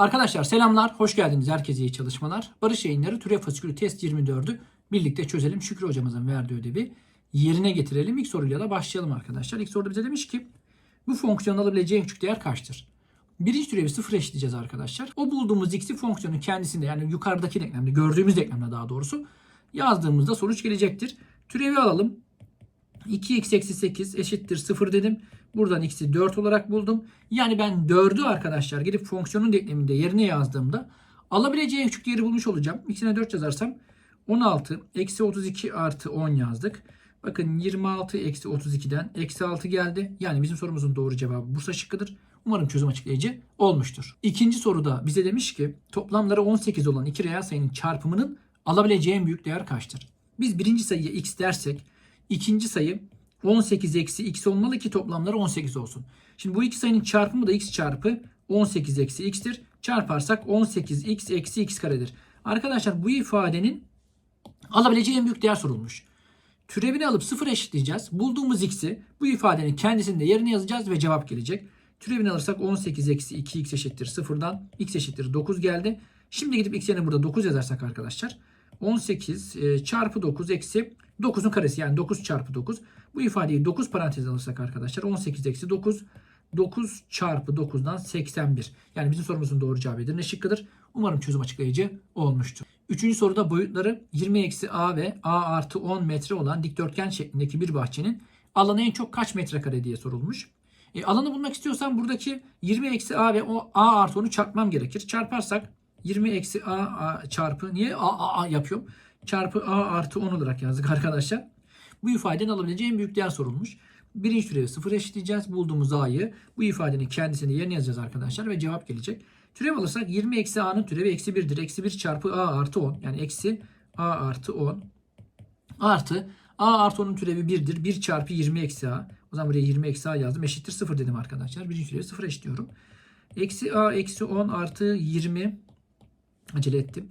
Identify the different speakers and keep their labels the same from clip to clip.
Speaker 1: Arkadaşlar selamlar, hoş geldiniz. Herkese iyi çalışmalar. Barış yayınları türev fasikülü test 24'ü birlikte çözelim. Şükrü hocamızın verdiği ödevi yerine getirelim. İlk soruyla da başlayalım arkadaşlar. İlk soruda bize demiş ki bu fonksiyonun alabileceği en küçük değer kaçtır? Birinci türevi sıfır eşitleyeceğiz arkadaşlar. O bulduğumuz x'i fonksiyonun kendisinde yani yukarıdaki denklemde gördüğümüz denklemde daha doğrusu yazdığımızda sonuç gelecektir. Türevi alalım. 2x eksi 8 eşittir 0 dedim. Buradan x'i 4 olarak buldum. Yani ben 4'ü arkadaşlar gidip fonksiyonun denkleminde yerine yazdığımda alabileceği küçük değeri bulmuş olacağım. x'ine 4 yazarsam 16 eksi 32 artı 10 yazdık. Bakın 26 eksi 32'den eksi 6 geldi. Yani bizim sorumuzun doğru cevabı Bursa şıkkıdır. Umarım çözüm açıklayıcı olmuştur. İkinci soruda bize demiş ki toplamları 18 olan iki reel sayının çarpımının alabileceği en büyük değer kaçtır? Biz birinci sayıya x dersek ikinci sayı 18 eksi x olmalı ki toplamları 18 olsun. Şimdi bu iki sayının çarpımı da x çarpı 18 eksi x'tir. Çarparsak 18x eksi x karedir. Arkadaşlar bu ifadenin alabileceği en büyük değer sorulmuş. Türevini alıp sıfır eşitleyeceğiz. Bulduğumuz x'i bu ifadenin kendisinde yerine yazacağız ve cevap gelecek. Türevini alırsak 18 eksi 2x eşittir sıfırdan x eşittir 9 geldi. Şimdi gidip x yerine burada 9 yazarsak arkadaşlar 18 e, çarpı 9 eksi 9'un karesi yani 9 çarpı 9. Bu ifadeyi 9 parantez alırsak arkadaşlar 18 eksi 9 9 çarpı 9'dan 81. Yani bizim sorumuzun doğru cevabı Edirne şıkkıdır. Umarım çözüm açıklayıcı olmuştur. Üçüncü soruda boyutları 20 eksi a ve a artı 10 metre olan dikdörtgen şeklindeki bir bahçenin alanı en çok kaç metrekare diye sorulmuş. E, alanı bulmak istiyorsam buradaki 20 eksi a ve o a artı 10'u çarpmam gerekir. Çarparsak 20 eksi a, a çarpı niye a, a, a yapıyorum? Çarpı a artı 10 olarak yazdık arkadaşlar. Bu ifadenin alabileceği en büyük değer sorulmuş. Birinci türevi sıfır eşitleyeceğiz. Bulduğumuz a'yı bu ifadenin kendisini yerine yazacağız arkadaşlar ve cevap gelecek. Türev alırsak 20 eksi a'nın türevi eksi 1'dir. Eksi 1 çarpı a artı 10. Yani eksi a artı 10 artı a artı 10'un türevi 1'dir. 1 çarpı 20 eksi a. O zaman buraya 20 eksi a yazdım. Eşittir 0 dedim arkadaşlar. Birinci türevi 0 eşitliyorum. Eksi a eksi 10 artı 20 acele ettim.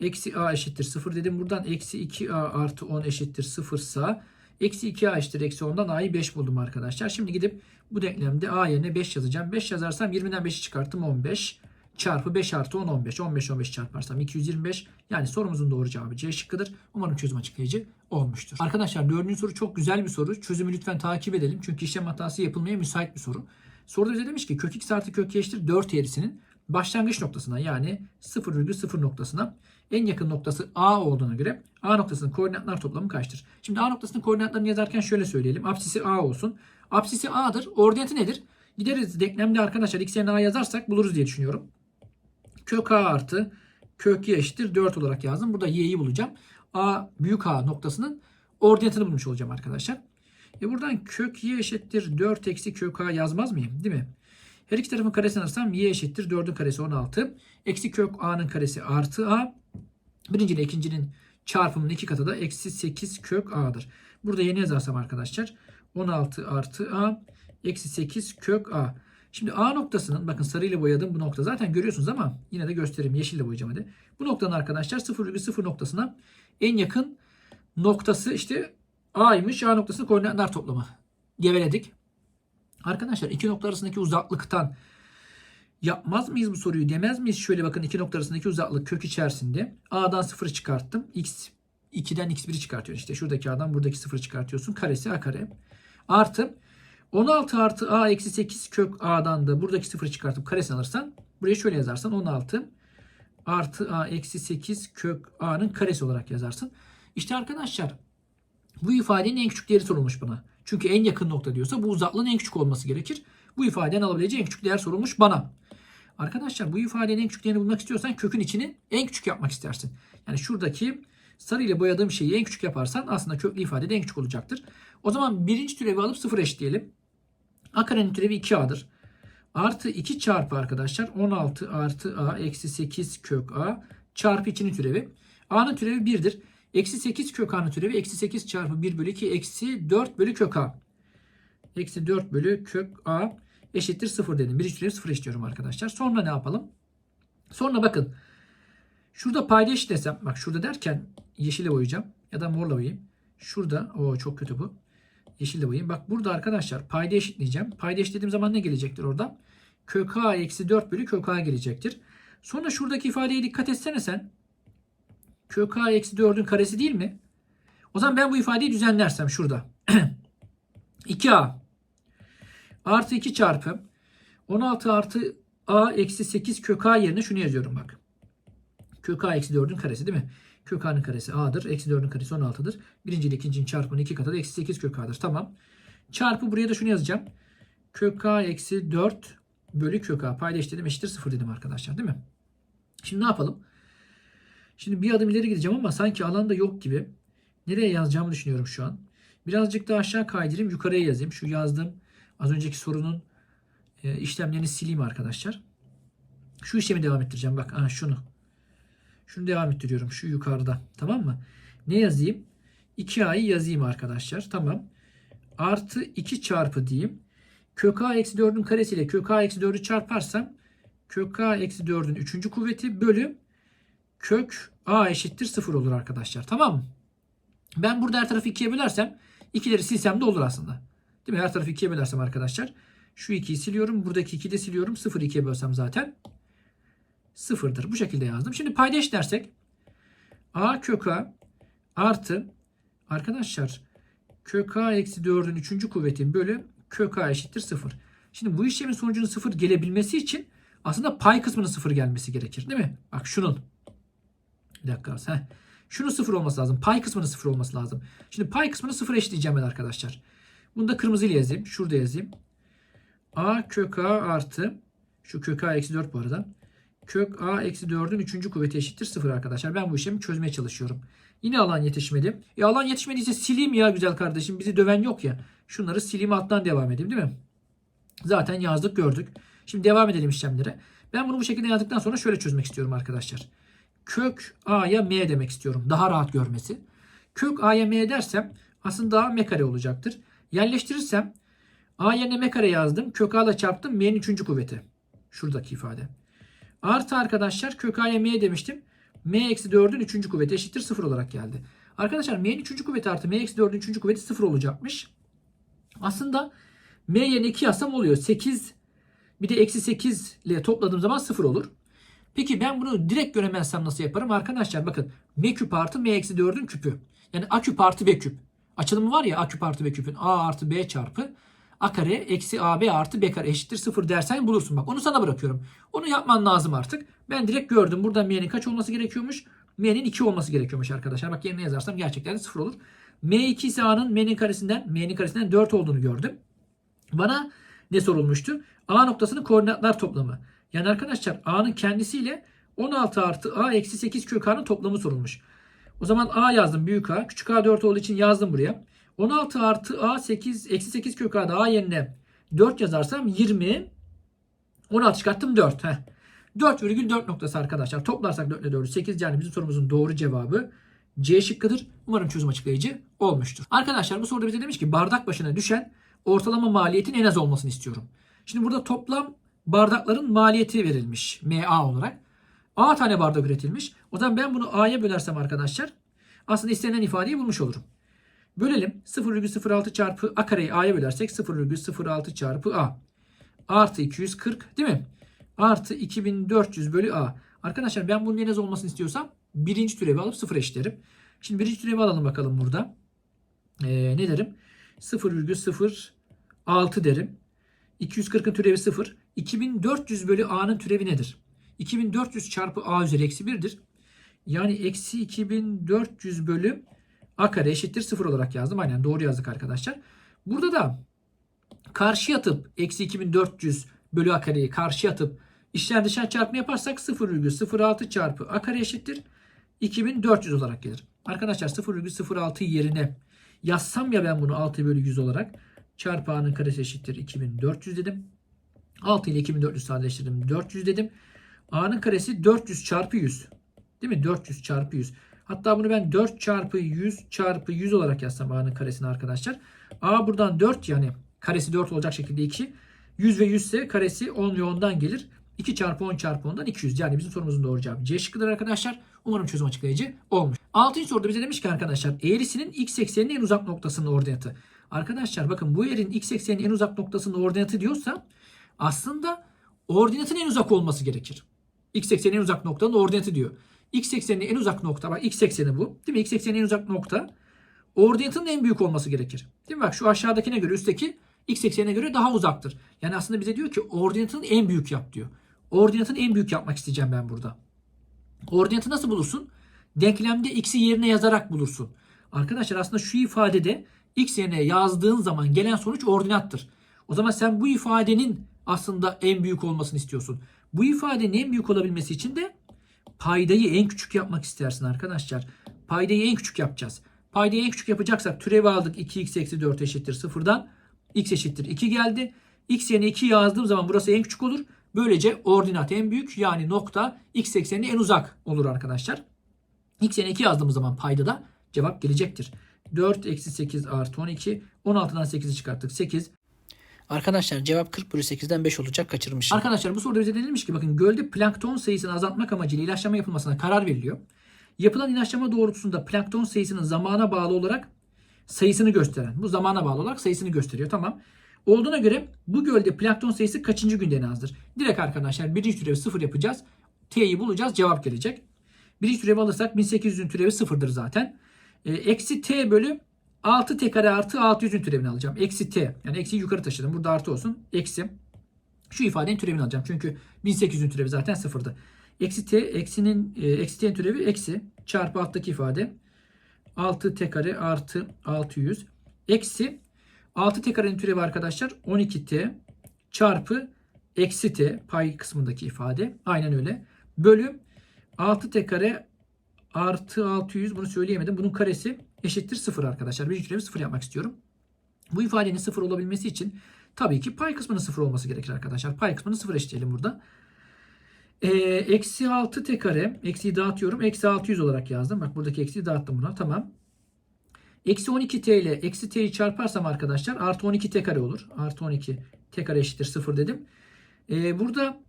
Speaker 1: Eksi a eşittir 0 dedim. Buradan eksi 2a artı 10 eşittir 0 sa eksi 2a eşittir eksi 10'dan a'yı 5 buldum arkadaşlar. Şimdi gidip bu denklemde a yerine 5 yazacağım. 5 yazarsam 20'den 5'i çıkarttım 15 çarpı 5 artı 10 15. 15 15 çarparsam 225. Yani sorumuzun doğru cevabı C şıkkıdır. Umarım çözüm açıklayıcı olmuştur. Arkadaşlar dördüncü soru çok güzel bir soru. Çözümü lütfen takip edelim. Çünkü işlem hatası yapılmaya müsait bir soru. Soruda bize demiş ki kök x artı kök y eşittir 4 eğrisinin başlangıç noktasına yani 0,0 noktasına en yakın noktası A olduğuna göre A noktasının koordinatlar toplamı kaçtır? Şimdi A noktasının koordinatlarını yazarken şöyle söyleyelim. Apsisi A olsun. Apsisi A'dır. Ordinatı nedir? Gideriz denklemde arkadaşlar x yerine A yazarsak buluruz diye düşünüyorum. Kök A artı kök Y eşittir 4 olarak yazdım. Burada Y'yi bulacağım. A büyük A noktasının ordinatını bulmuş olacağım arkadaşlar. E buradan kök Y eşittir 4 eksi kök A yazmaz mıyım? Değil mi? Her iki tarafın karesini alırsam y eşittir 4'ün karesi 16. Eksi kök a'nın karesi artı a. Birinci ile ikincinin çarpımının iki katı da eksi 8 kök a'dır. Burada yeni yazarsam arkadaşlar 16 artı a eksi 8 kök a. Şimdi a noktasının bakın sarıyla boyadım bu nokta zaten görüyorsunuz ama yine de göstereyim yeşille boyayacağım hadi. Bu noktanın arkadaşlar 0,0 noktasına en yakın noktası işte a'ymış. A noktasının koordinatlar toplamı. Geveledik. Arkadaşlar iki nokta arasındaki uzaklıktan yapmaz mıyız bu soruyu demez miyiz? Şöyle bakın iki nokta arasındaki uzaklık kök içerisinde. A'dan 0'ı çıkarttım. X 2'den x1'i çıkartıyorsun. İşte şuradaki A'dan buradaki 0'ı çıkartıyorsun. Karesi A kare. Artı 16 artı A eksi 8 kök A'dan da buradaki 0'ı çıkartıp karesini alırsan buraya şöyle yazarsan 16 artı A eksi 8 kök A'nın karesi olarak yazarsın. İşte arkadaşlar bu ifadenin en küçük değeri sorulmuş bana. Çünkü en yakın nokta diyorsa bu uzaklığın en küçük olması gerekir. Bu ifadenin alabileceği en küçük değer sorulmuş bana. Arkadaşlar bu ifadenin en küçük değerini bulmak istiyorsan kökün içini en küçük yapmak istersin. Yani şuradaki sarı ile boyadığım şeyi en küçük yaparsan aslında köklü ifade de en küçük olacaktır. O zaman birinci türevi alıp sıfır eşitleyelim. A karenin türevi 2A'dır. Artı 2 çarpı arkadaşlar 16 artı A eksi 8 kök A çarpı içinin türevi. A'nın türevi 1'dir. Eksi 8 kök a'nın türevi eksi 8 çarpı 1 bölü 2 eksi 4 bölü kök a. Eksi 4 bölü kök a eşittir 0 dedim. Birinci türevi 0 istiyorum arkadaşlar. Sonra ne yapalım? Sonra bakın. Şurada payda eşitlesem. Bak şurada derken yeşile boyayacağım. Ya da morla boyayayım. Şurada. o çok kötü bu. Yeşille boyayayım. Bak burada arkadaşlar payda eşitleyeceğim. Payda eşitlediğim zaman ne gelecektir orada? Kök a eksi 4 bölü kök a gelecektir. Sonra şuradaki ifadeye dikkat etsene sen. Kök a eksi 4'ün karesi değil mi? O zaman ben bu ifadeyi düzenlersem şurada. 2a artı 2 çarpı 16 artı a eksi 8 kök a yerine şunu yazıyorum bak. Kök a eksi 4'ün karesi değil mi? Kök a'nın karesi a'dır. Eksi 4'ün karesi 16'dır. Birinci ile ikincinin çarpımının iki katı da eksi 8 kök a'dır. Tamam. Çarpı buraya da şunu yazacağım. Kök a eksi 4 bölü kök a. Paydaş dedim eşittir 0 dedim arkadaşlar değil mi? Şimdi ne yapalım? Şimdi bir adım ileri gideceğim ama sanki alanda yok gibi. Nereye yazacağımı düşünüyorum şu an. Birazcık daha aşağı kaydırayım. Yukarıya yazayım. Şu yazdığım az önceki sorunun e, işlemlerini sileyim arkadaşlar. Şu işlemi devam ettireceğim. Bak aha şunu. Şunu devam ettiriyorum. Şu yukarıda. Tamam mı? Ne yazayım? 2a'yı yazayım arkadaşlar. Tamam. Artı 2 çarpı diyeyim. Kök a eksi 4'ün karesiyle kök a eksi 4'ü çarparsam kök a eksi 4'ün 3. kuvveti bölü kök a eşittir 0 olur arkadaşlar. Tamam mı? Ben burada her tarafı 2'ye bölersem 2'leri silsem de olur aslında. Değil mi? Her tarafı 2'ye bölersem arkadaşlar. Şu 2'yi siliyorum. Buradaki 2'yi de siliyorum. 0'ı 2'ye bölsem zaten sıfırdır. Bu şekilde yazdım. Şimdi paydaş dersek a kök a artı arkadaşlar kök a eksi 4'ün 3. kuvveti bölü kök a eşittir 0. Şimdi bu işlemin sonucunun 0 gelebilmesi için aslında pay kısmının 0 gelmesi gerekir. Değil mi? Bak şunun. Bir dakika. Heh. Şunun 0 olması lazım. Pay kısmının 0 olması lazım. Şimdi pay kısmını 0 eşitleyeceğim ben arkadaşlar. Bunu da kırmızıyla yazayım. Şurada yazayım. a kök a artı şu kök a eksi 4 bu arada. Kök a eksi 4'ün 3. kuvveti eşittir 0 arkadaşlar. Ben bu işlemi çözmeye çalışıyorum. Yine alan yetişmedi. E alan yetişmediyse sileyim ya güzel kardeşim. Bizi döven yok ya. Şunları sileyim alttan devam edeyim değil mi? Zaten yazdık gördük. Şimdi devam edelim işlemlere. Ben bunu bu şekilde yazdıktan sonra şöyle çözmek istiyorum arkadaşlar. Kök a'ya m demek istiyorum. Daha rahat görmesi. Kök a'ya m dersem aslında a m kare olacaktır. Yerleştirirsem a yerine m kare yazdım. Kök a ile çarptım. m'nin 3. kuvveti. Şuradaki ifade. Artı arkadaşlar kök a'ya m demiştim. m eksi 4'ün 3. kuvveti eşittir 0 olarak geldi. Arkadaşlar m'nin 3. kuvveti artı m eksi 4'ün 3. kuvveti 0 olacakmış. Aslında m yerine 2 yazsam oluyor. 8 bir de eksi 8 ile topladığım zaman 0 olur. Peki ben bunu direkt göremezsem nasıl yaparım? Arkadaşlar bakın m küp artı m eksi 4'ün küpü. Yani a küp artı b küp. Açılımı var ya a küp artı b küpün a artı b çarpı a kare eksi ab artı b kare eşittir 0 dersen bulursun. Bak onu sana bırakıyorum. Onu yapman lazım artık. Ben direkt gördüm. Burada m'nin kaç olması gerekiyormuş? m'nin 2 olması gerekiyormuş arkadaşlar. Bak yerine yazarsam gerçekten de 0 olur. m2 ise a'nın m'nin karesinden m'nin karesinden 4 olduğunu gördüm. Bana ne sorulmuştu? A noktasının koordinatlar toplamı. Yani arkadaşlar A'nın kendisiyle 16 artı A eksi 8 kök A'nın toplamı sorulmuş. O zaman A yazdım büyük A. Küçük A 4 olduğu için yazdım buraya. 16 artı A 8 eksi 8 kök A'da A yerine 4 yazarsam 20 16 çıkarttım 4. Heh. 4,4 noktası arkadaşlar. Toplarsak 4 ile 4'ü 8 yani bizim sorumuzun doğru cevabı C şıkkıdır. Umarım çözüm açıklayıcı olmuştur. Arkadaşlar bu soruda bize demiş ki bardak başına düşen ortalama maliyetin en az olmasını istiyorum. Şimdi burada toplam bardakların maliyeti verilmiş MA olarak. A tane bardak üretilmiş. O zaman ben bunu A'ya bölersem arkadaşlar aslında istenilen ifadeyi bulmuş olurum. Bölelim. 0,06 çarpı A kareyi A'ya bölersek 0,06 çarpı A. Artı 240 değil mi? Artı 2400 bölü A. Arkadaşlar ben bunun en az olmasını istiyorsam birinci türevi alıp sıfır eşitlerim. Şimdi birinci türevi alalım bakalım burada. Ee, ne derim? 0,06 derim. 240'ın türevi 0. 2400 bölü a'nın türevi nedir? 2400 çarpı a üzeri eksi 1'dir. Yani eksi 2400 bölü a kare eşittir 0 olarak yazdım. Aynen doğru yazdık arkadaşlar. Burada da karşıya atıp eksi 2400 bölü a kareyi karşıya atıp işler dışarı çarpma yaparsak 0,06 çarpı a kare eşittir 2400 olarak gelir. Arkadaşlar 0,06 yerine yazsam ya ben bunu 6 bölü 100 olarak çarpı a'nın karesi eşittir 2400 dedim. 6 ile 2400 sadeleştirdim. 400 dedim. A'nın karesi 400 çarpı 100. Değil mi? 400 çarpı 100. Hatta bunu ben 4 çarpı 100 çarpı 100 olarak yazsam A'nın karesini arkadaşlar. A buradan 4 yani karesi 4 olacak şekilde 2. 100 ve 100 ise karesi 10 ve 10'dan gelir. 2 çarpı 10 çarpı 10'dan 200. Yani bizim sorumuzun doğru cevabı C şıkkıdır arkadaşlar. Umarım çözüm açıklayıcı olmuş. 6. soruda bize demiş ki arkadaşlar eğrisinin x ekseninin en uzak noktasının ordinatı. Arkadaşlar bakın bu eğrinin x ekseninin en uzak noktasının ordinatı diyorsa aslında ordinatın en uzak olması gerekir. X eksenine en uzak noktanın ordinatı diyor. X eksenine en uzak nokta bak X ekseni bu. Değil mi? X eksenine en uzak nokta ordinatının en büyük olması gerekir. Değil mi? Bak şu aşağıdakine göre üstteki X eksenine göre daha uzaktır. Yani aslında bize diyor ki ordinatını en büyük yap diyor. Ordinatını en büyük yapmak isteyeceğim ben burada. Ordinatı nasıl bulursun? Denklemde x'i yerine yazarak bulursun. Arkadaşlar aslında şu ifadede x yerine yazdığın zaman gelen sonuç ordinattır. O zaman sen bu ifadenin aslında en büyük olmasını istiyorsun. Bu ifadenin en büyük olabilmesi için de paydayı en küçük yapmak istersin arkadaşlar. Paydayı en küçük yapacağız. Paydayı en küçük yapacaksak türevi aldık 2x eksi 4 eşittir sıfırdan. x eşittir 2 geldi. x yerine 2 yazdığım zaman burası en küçük olur. Böylece ordinat en büyük yani nokta x eksenine en uzak olur arkadaşlar. x yerine 2 yazdığımız zaman payda da cevap gelecektir. 4 eksi 8 artı 12. 16'dan 8'i çıkarttık. 8.
Speaker 2: Arkadaşlar cevap 40 bölü 8'den 5 olacak kaçırmışım.
Speaker 1: Arkadaşlar bu soruda bize denilmiş ki bakın gölde plankton sayısını azaltmak amacıyla ilaçlama yapılmasına karar veriliyor. Yapılan ilaçlama doğrultusunda plankton sayısının zamana bağlı olarak sayısını gösteren. Bu zamana bağlı olarak sayısını gösteriyor. Tamam. Olduğuna göre bu gölde plankton sayısı kaçıncı günde en azdır? Direkt arkadaşlar birinci türevi sıfır yapacağız. T'yi bulacağız. Cevap gelecek. Birinci türevi alırsak 1800'ün türevi sıfırdır zaten. E, eksi T bölü 6 T kare artı 600'ün türevini alacağım. Eksi T. Yani eksiyi yukarı taşıdım. Burada artı olsun. Eksi. Şu ifadenin türevini alacağım. Çünkü 1800'ün türevi zaten sıfırdı. Eksi T. Eksinin, e, eksi T'nin türevi eksi. Çarpı alttaki ifade. 6 T kare artı 600. Eksi 6 T karenin türevi arkadaşlar 12T çarpı eksi T pay kısmındaki ifade. Aynen öyle. Bölü 6 T kare artı 600 bunu söyleyemedim. Bunun karesi eşittir 0 arkadaşlar. Birinci türevi 0 yapmak istiyorum. Bu ifadenin 0 olabilmesi için tabii ki pay kısmının 0 olması gerekir arkadaşlar. Pay kısmını 0 eşitleyelim burada. Ee, eksi 6 t kare. Eksiyi dağıtıyorum. Eksi 600 olarak yazdım. Bak buradaki eksiyi dağıttım buna. Tamam. Eksi 12 t ile eksi t'yi çarparsam arkadaşlar artı 12 t kare olur. Artı 12 t kare eşittir 0 dedim. Ee, burada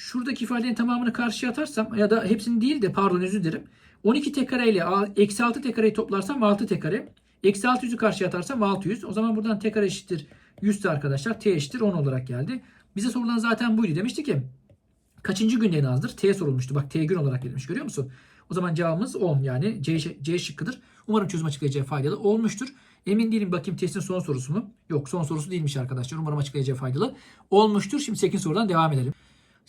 Speaker 1: şuradaki ifadenin tamamını karşıya atarsam ya da hepsini değil de pardon özür dilerim. 12 t ile eksi 6 t toplarsam 6 t. Eksi 600'ü karşıya atarsam 600. O zaman buradan t eşittir 100 arkadaşlar. T eşittir 10 olarak geldi. Bize sorulan zaten buydu. Demişti ki kaçıncı günde en azdır? T sorulmuştu. Bak T gün olarak verilmiş görüyor musun? O zaman cevabımız 10 yani C, C şıkkıdır. Umarım çözüm açıklayacağı faydalı olmuştur. Emin değilim bakayım testin son sorusu mu? Yok son sorusu değilmiş arkadaşlar. Umarım açıklayacağı faydalı olmuştur. Şimdi 8 sorudan devam edelim.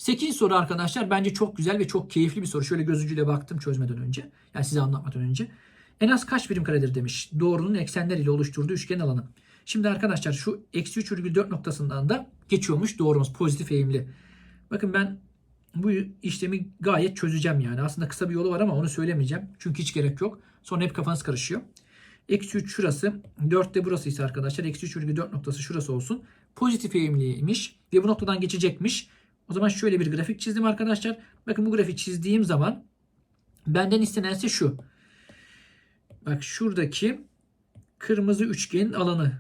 Speaker 1: 8 soru arkadaşlar bence çok güzel ve çok keyifli bir soru. Şöyle göz ucuyla baktım çözmeden önce. Yani size anlatmadan önce. En az kaç birim karedir demiş. Doğrunun eksenler ile oluşturduğu üçgen alanı. Şimdi arkadaşlar şu eksi 3,4 noktasından da geçiyormuş doğrumuz pozitif eğimli. Bakın ben bu işlemi gayet çözeceğim yani. Aslında kısa bir yolu var ama onu söylemeyeceğim. Çünkü hiç gerek yok. Sonra hep kafanız karışıyor. Eksi 3 şurası. 4 de burası ise arkadaşlar. Eksi 3,4 noktası şurası olsun. Pozitif eğimliymiş. Ve bu noktadan geçecekmiş. O zaman şöyle bir grafik çizdim arkadaşlar. Bakın bu grafiği çizdiğim zaman benden istenense şu. Bak şuradaki kırmızı üçgenin alanı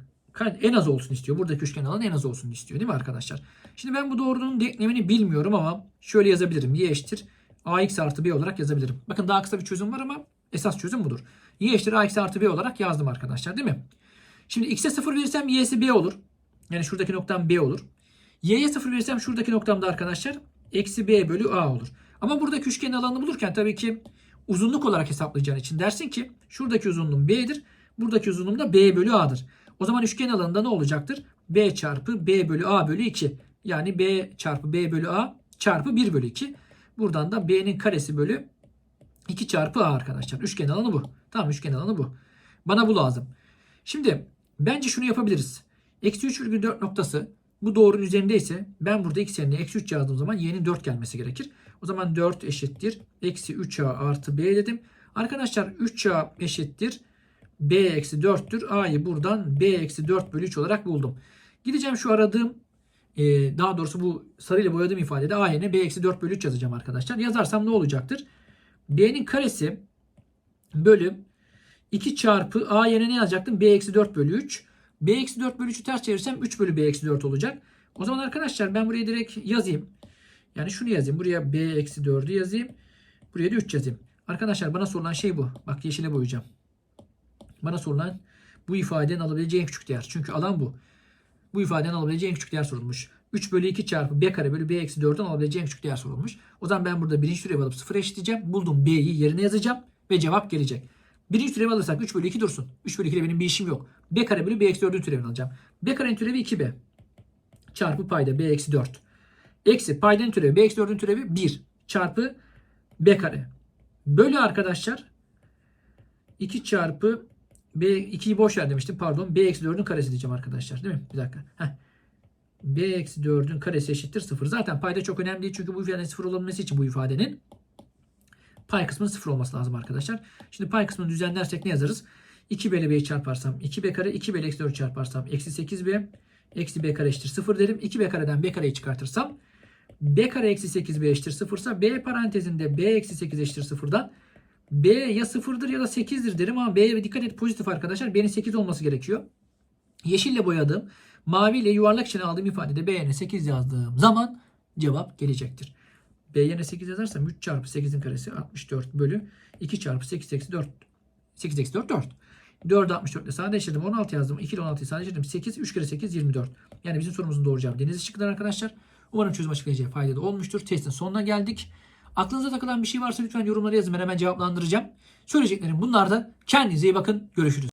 Speaker 1: en az olsun istiyor. Buradaki üçgen alanı en az olsun istiyor değil mi arkadaşlar? Şimdi ben bu doğrunun denklemini bilmiyorum ama şöyle yazabilirim. Y eşittir ax artı b olarak yazabilirim. Bakın daha kısa bir çözüm var ama esas çözüm budur. Y eşittir ax artı b olarak yazdım arkadaşlar değil mi? Şimdi x'e 0 verirsem y'si b olur. Yani şuradaki noktam b olur. Y'ye 0 verirsem şuradaki noktamda arkadaşlar eksi b bölü a olur. Ama buradaki üçgenin alanını bulurken tabii ki uzunluk olarak hesaplayacağın için dersin ki şuradaki uzunluğum b'dir. Buradaki uzunluğum da b bölü a'dır. O zaman üçgen alanında ne olacaktır? b çarpı b bölü a bölü 2. Yani b çarpı b bölü a çarpı 1 bölü 2. Buradan da b'nin karesi bölü 2 çarpı a arkadaşlar. Üçgen alanı bu. Tamam üçgen alanı bu. Bana bu lazım. Şimdi bence şunu yapabiliriz. Eksi 3,4 noktası bu doğrunun üzerindeyse ben burada x yerine eksi 3 yazdığım zaman y'nin 4 gelmesi gerekir. O zaman 4 eşittir. Eksi 3a artı b dedim. Arkadaşlar 3a eşittir. b eksi 4'tür. a'yı buradan b eksi 4 bölü 3 olarak buldum. Gideceğim şu aradığım e, daha doğrusu bu sarıyla boyadığım ifadede a yerine b eksi 4 bölü 3 yazacağım arkadaşlar. Yazarsam ne olacaktır? b'nin karesi bölü 2 çarpı a yerine ne yazacaktım? b eksi 4 bölü 3. b eksi 4 bölü 3'ü ters çevirirsem 3 bölü b eksi 4 olacak. O zaman arkadaşlar ben buraya direkt yazayım. Yani şunu yazayım. Buraya b eksi 4'ü yazayım. Buraya da 3 yazayım. Arkadaşlar bana sorulan şey bu. Bak yeşile boyayacağım. Bana sorulan bu ifadenin alabileceği en küçük değer. Çünkü alan bu. Bu ifadenin alabileceği en küçük değer sorulmuş. 3 bölü 2 çarpı b kare bölü b eksi 4'ten alabileceğim küçük değer sorulmuş. O zaman ben burada birinci türevi alıp sıfıra eşitleyeceğim. Buldum b'yi yerine yazacağım ve cevap gelecek. Birinci türevi alırsak 3 bölü 2 dursun. 3 bölü 2 ile benim bir işim yok. b kare bölü b eksi 4'ün türevini alacağım. b karenin türevi 2b çarpı payda b eksi 4. Eksi paydanın türevi b eksi 4'ün türevi 1 çarpı b kare. Bölü arkadaşlar 2 çarpı b 2'yi boş ver demiştim pardon. b eksi 4'ün karesi diyeceğim arkadaşlar değil mi? Bir dakika. Heh. b eksi 4'ün karesi eşittir 0. Zaten payda çok önemli değil çünkü bu ifadenin 0 olabilmesi için bu ifadenin pay kısmının 0 olması lazım arkadaşlar. Şimdi pay kısmını düzenlersek ne yazarız? 2b ile b'yi çarparsam 2b kare 2b ile eksi 4 çarparsam eksi 8b eksi b kare eşittir 0 derim. 2b kareden b kareyi çıkartırsam b kare eksi 8b eşittir 0 ise b parantezinde b eksi 8 eşittir 0'dan b ya 0'dır ya da 8'dir derim ama b'ye dikkat et pozitif arkadaşlar. b'nin 8 olması gerekiyor. Yeşille boyadığım maviyle yuvarlak içine aldığım ifadede b yerine 8 yazdığım zaman cevap gelecektir. B yerine 8 yazarsam 3 çarpı 8'in karesi 64 bölü 2 çarpı 8 eksi 4 8 eksi 4 4. 4'ü 64 ile sadeleştirdim. 16 yazdım. 2 ile 16'yı sadeleştirdim. 8, 3 kere 8, 24. Yani bizim sorumuzun doğru cevabı deniz şıkkıdır arkadaşlar. Umarım çözüm açıklayacağı faydalı olmuştur. Testin sonuna geldik. Aklınıza takılan bir şey varsa lütfen yorumlara yazın. Ben hemen cevaplandıracağım. Söyleyeceklerim bunlar da. Kendinize iyi bakın. Görüşürüz.